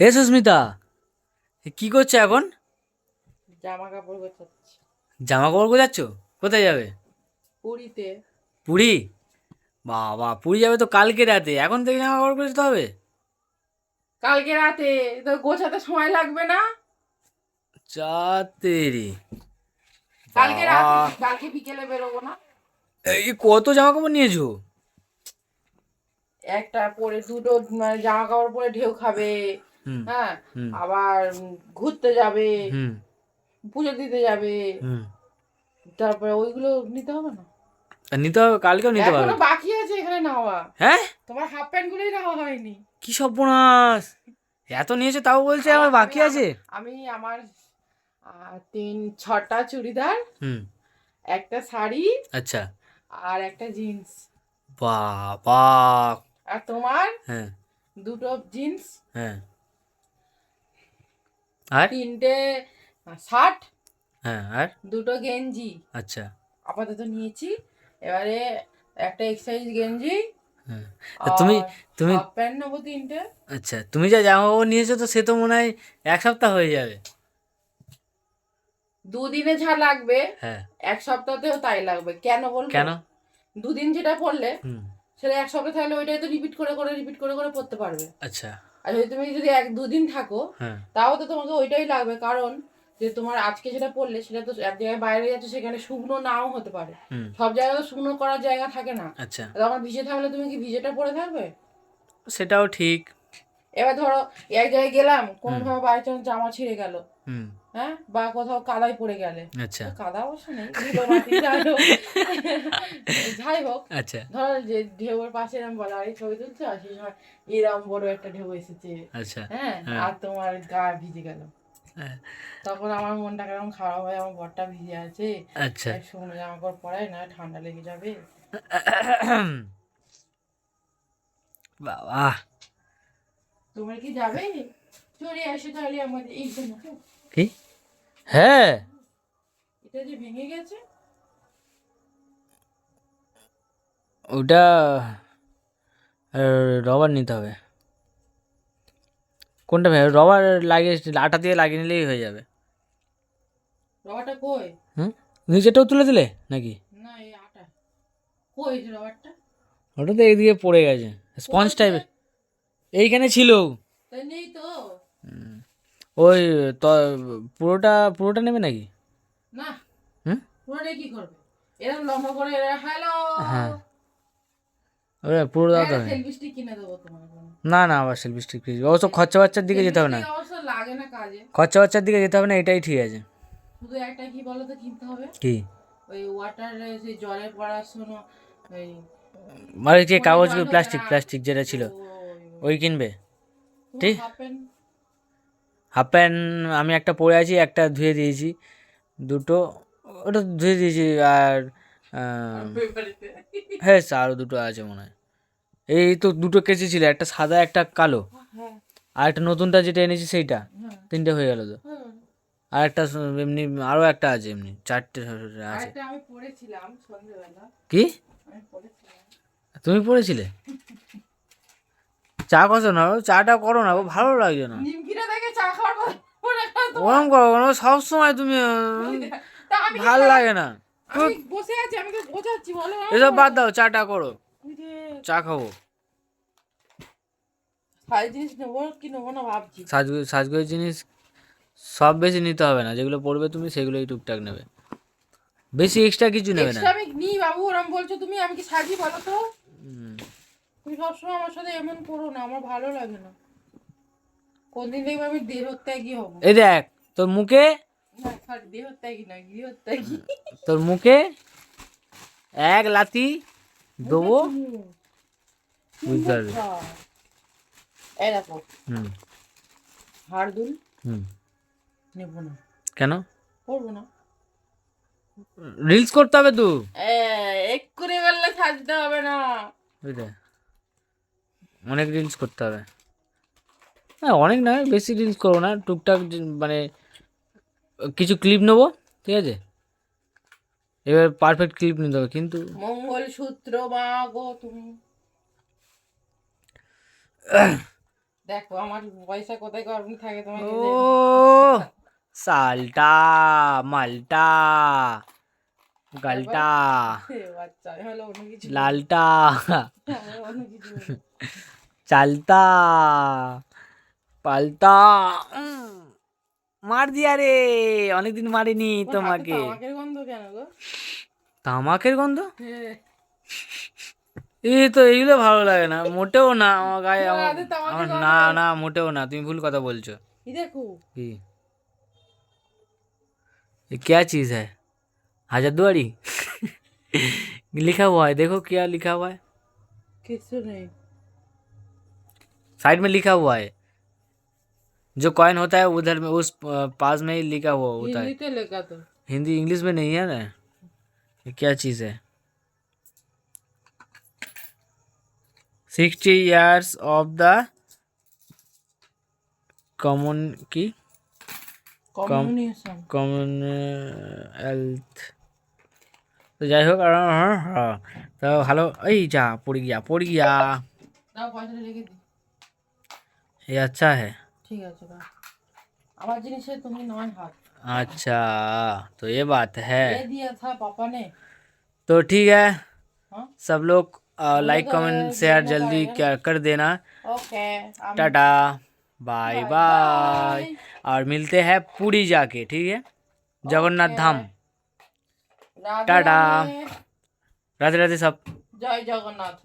এ সুস্মিতা কি করছ এখন? জামা কাপড় গোছাচ্ছি। জামা কাপড় গোছাচ্ছ? কোথায় যাবে? পুরীতে। পুরী? বাবা পুরী যাবে তো কালকে রাতে। এখন থেকে জামা কাপড় গোছাতে হবে? কালকে রাতে? তো গোছাতে সময় লাগবে না? চাতেরি কালকে রাতে কালকে বিকেলে বেরোবো না? এই কত জামা কাপড় নিয়েছো? একটা পরে দুটো মানে জামা কাপড় পরে ঢেউ খাবে হ্যাঁ আবার ঘুরতে যাবে পুজো দিতে যাবে। তারপরে ওইগুলো নিতে হবে না? নিতে হবে কালকেও নিতে পারবে বাকি আছে এখানে নেওয়া। হ্যাঁ? তোমার হাফ প্যান্ট গুলোই নেওয়া হয়নি। কি সর্বনাশ! এত নিয়েছো তাও বলছে আমার বাকি আছে? আমি আমার তিন ছটা চুড়িদার হুম। একটা শাড়ি আচ্ছা। আর একটা জিন্স। বাবা আর তোমার? হ্যাঁ। দুটো জিন্স। হ্যাঁ। আর? তিনটে শার্ট। হ্যাঁ আর? দুটো গেঞ্জি। আচ্ছা। আপাতত নিয়েছি। এবারে একটা এক্সারসাইজ গেঞ্জি হ্যাঁ। তুমি তুমি প্যান্ট নেব তিনটে। আচ্ছা তুমি যা জামা কাপড় নিয়েছো তো সে তো মনে হয় এক সপ্তাহ হয়ে যাবে। দুদিনে যা লাগবে হ্যাঁ। এক সপ্তাহতেও তাই লাগবে। কেন বল কেন? দুদিন যেটা পড়লে সেটা এক সপ্তাহ থাকলে ওইটাই তো রিপিট করে করে রিপিট করে করে পড়তে পারবে। আচ্ছা। আর যদি তুমি যদি এক দুদিন থাকো হ্যাঁ। তাও তো তোমাকে ওইটাই লাগবে। কারণ যে তোমার আজকে যেটা পড়লে সেটা তো এক জায়গায় বাইরে যাচ্ছে সেখানে শুকনো নাও হতে পারে। সব জায়গায় তো শুকনো করার জায়গা থাকে না। আচ্ছা। তখন ভিজে থাকলে তুমি কি ভিজেটা পরে থাকবে? সেটাও ঠিক। এবার ধরো এক জায়গায় গেলাম কোনোভাবে বাই চান্স জামা ছিঁড়ে গেল। হুম। হ্যাঁ? বা কোথাও কাদায় পড়ে গেলে। আচ্ছা। কাদা অবশ্য নেই যাই হোক। আচ্ছা। ধরো যে ঢেউয়ের পাশে এরকম বলা আরে ছবি তুলছো? আর সেই সময় এরম বড় একটা ঢেউ এসেছে। আচ্ছা হ্যাঁ? হ্যাঁ। আর তোমার গা ভিজে গেল। হ্যাঁ, তখন আমার মনটা কেমন খারাপ হয় আমার বরটা ভিজে আছে। আচ্ছা। শুকনো জামা কাপড় পরাই না ঠান্ডা লেগে যাবে। বাবা। তোমার কি যাবে? চলে আসো তাহলে আমাদের এই যে কি? হ্যাঁ। এটা যে ভেঙে গেছে? ওটা রবার নিতে হবে। কোনটা রবার লাগিয়ে আটা দিয়ে লাগিয়ে নিলেই হয়ে যাবে। রবারটা কই? হুম? নিচেটাও তুলে দিলে নাকি? না এই আটা। কই রবারটা ওটা তো এইদিকে পড়ে গেছে। স্পঞ্জ টাইপের এইখানে ছিল। তাই নেই তো। ওই তো পুরোটা পুরোটা নেবে নাকি? না। হুম? পুরোটাই কি করবে? এরকম লম্বা করে এরা হ্যালো হ্যাঁ। ওটা পুরো দাও তো কিনে। না না আবার সেলফি স্টিক অবশ্য খরচা বাচ্চার দিকে যেতে হবে না। লাগে কাজে। খরচা বাচ্চার দিকে যেতে হবে না এটাই ঠিক আছে। শুধু একটা কি বলো তো কিনতে হবে? কি? ওই ওয়াটার সেই জলে পড়ার ওই মানে যে কাগজ প্লাস্টিক প্লাস্টিক যেটা ছিল ওই কিনবে? ঠিক। হাফ প্যান্ট আমি একটা পরে আছি একটা ধুয়ে দিয়েছি দুটো ওটা ধুয়ে দিয়েছি আর। হ্যাঁ আরও দুটো আছে মনে হয়। এই তো দুটো কেচি ছিল একটা সাদা একটা কালো। আর একটা নতুনটা যেটা এনেছি সেইটা তিনটে হয়ে গেল তো। আর একটা এমনি আরও একটা আছে এমনি চারটে আছে। কি? তুমি পড়েছিলে চা কত না? চাটা করো না ভালো লাগছে না। চা খাওয়ার। ওরম করো না সবসময় তুমি ভালো লাগে না। বসে আছি আমি বোঝাচ্ছি বলো এসব বাদ দাও চাটা করো। চা খাব। সাজগোজ জিনিস সব বেশি নিতে হবে না যেগুলো পড়বে তুমি সেগুলোই টুকটাক নেবে। বেশি এক্সট্রা কিছু নেবে না। আমি নিই বাবু ওরম বলছো তুমি আমি কি সাজি বলো তো? সবসময় আমার সাথে এমন করো না আমার ভালো লাগে না। কোনদিন দেখবে আমি দেহত্যাগী হব। এই দেখ তোর মুখে? গৃহত্যাগী। তোর মুখে? এক লাতি দেবো? বুঝতে পারবি হুম। হাড় দুল। হুম। নেব না। কেন? করব না। রিলস করতে হবে তো। এ, এক্ষুনি বললে সাজতে হবে না। বুঝলে অনেক রিলস করতে হবে। হ্যাঁ অনেক না বেশি রিলস করব না টুকটাক মানে কিছু ক্লিপ নেব ঠিক আছে? এবার পারফেক্ট ক্লিপ নিতে হবে কিন্তু মঙ্গল সূত্র মা গো তুমি। দেখো আমার পয়সা কোথায় গরম থাকে তোমাকে ও সালটা মালটা। গালটা বাচ্চা আমি হলো অন্য কিছু লালটা আমি অন্য কিছু বলি। চালতা পালতা উম, মার দিয়া রে অনেকদিন মারিনি ওর হাতে তোমাকে তামাকের গন্ধ কেন গো তামাকের গন্ধ হ্যাঁ। এই তো এইগুলো ভালো লাগে না মোটেও না আমার গায়ে তোমার আমার- হাতে তামাকের আমার গন্ধ? না না মোটেও না তুমি ভুল কথা বলছো ये देखो কি ये क्या चीज है हाँ, हजद्वाड़ी लिखा हुआ है देखो क्या लिखा हुआ है। साइड में लिखा हुआ है। जो कॉइन होता है उधर में उस पास में ही लिखा हुआ होता है। तो। हिंदी इंग्लिश में नहीं है ना? क्या चीज़ है? Sixty years of the common की? कॉमन कॉमन हेल्थ তো যাই হোক আর হ্যাঁ, হ্যাঁ, তো ভালো এই যা পড়ে গিয়া পড়ে গিয়া দাও পয়সাটা রেখে দি ये अच्छा है ঠিক আছে দাও আমার জিনিসে তুমি নয় হাত अच्छा तो ये बात है ये दिया था पापा ने तो ठीक है हाँ सब लोग लाइक तो कमेंट शेयर देना जल्दी पड़ेगा। क्या कर देना ओके हम- tata bye Bye bye bye. और मिलते हैं पूरी जाके ठीक है जगन्नाथ धाम রাধে টাটা রাধে রাধে সব জয় জগন্নাথ